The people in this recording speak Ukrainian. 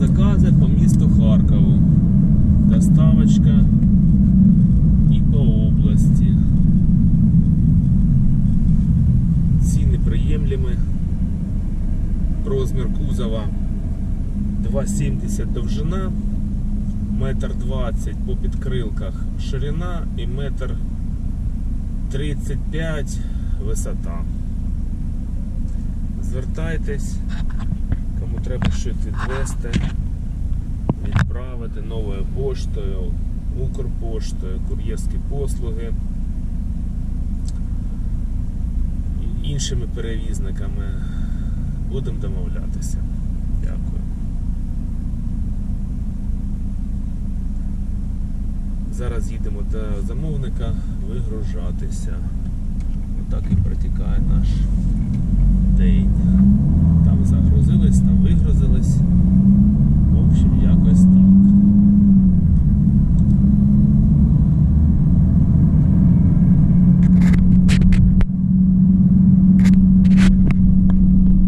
закази по місту Харкову. Доставочка і по області. Ціни приємлімі. Розмір кузова 2,70 довжина, 1,20 м по підкрилках ширина і 1,35 м висота. Звертайтесь треба щось відвести, відправити новою поштою, Укрпоштою, кур'єрські послуги іншими перевізниками. Будемо домовлятися. Дякую. Зараз їдемо до замовника вигружатися. Отак і протікає наш день.